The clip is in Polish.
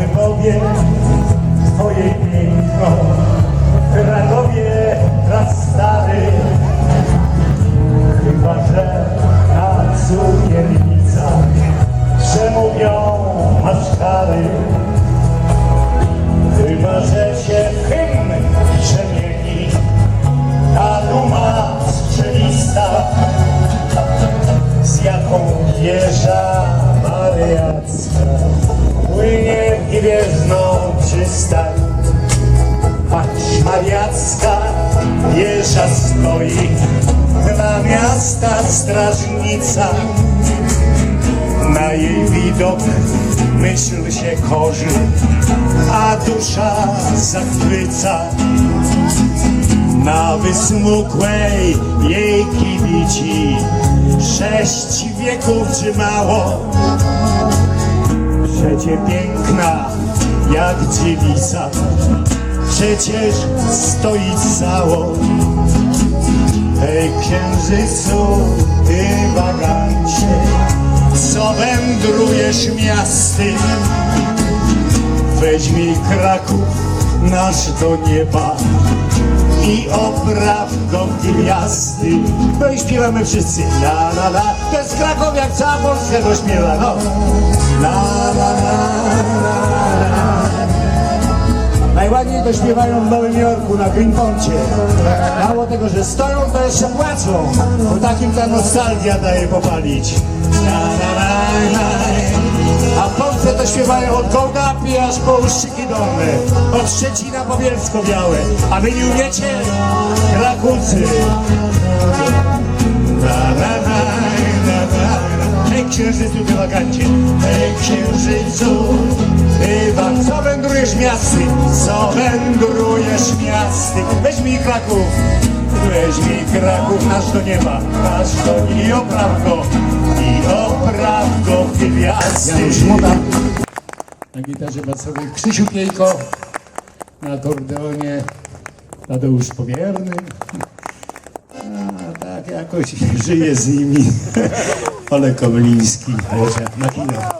wypowiedź Twojej piękną w Radowie raz stary. Chyba, że na cukiernicach. Przemówią masz kary. Przystań. Patrz, mariacka wieża stoi, dla miasta strażnica. Na jej widok myśl się korzy, a dusza zachwyca. Na wysmukłej jej kibici Sześć wieków czy mało Przecie piękna jak dziewica Przecież stoi cało Hej księżycu, ty wagancie Co wędrujesz miasty Weźmij Kraków nasz do nieba i opraw go gwiazdy. No i śpiewamy wszyscy. La la la, to jest Kraków jak cała Polska śpiewa, no. La to śpiewają w Nowym Jorku na Greenponcie. Mało tego, że stoją, to jeszcze płaczą. Bo takim ta nostalgia daje popalić. A w Polsce to śpiewają od Gołdapi aż po Uszczyki Dolne. Od Szczecina po Bielsko-Białe. A wy nie umiecie? Krakusy. Hej księżycu, ty wagancie. Hej księżycu, wag... Co wędrujesz miasty? Co wędrujesz miasty? Weź mi Kraków. Weź mi Kraków, nasz do nieba, nasz do i opraw go, i opraw go w gwiazdy. Janusz Moda. Na gitarze basowej Krzysiu Piejko. Na akordeonie Tadeusz Powierny. A tak jakoś żyje z nimi. Olek Komliński. Na chwilę.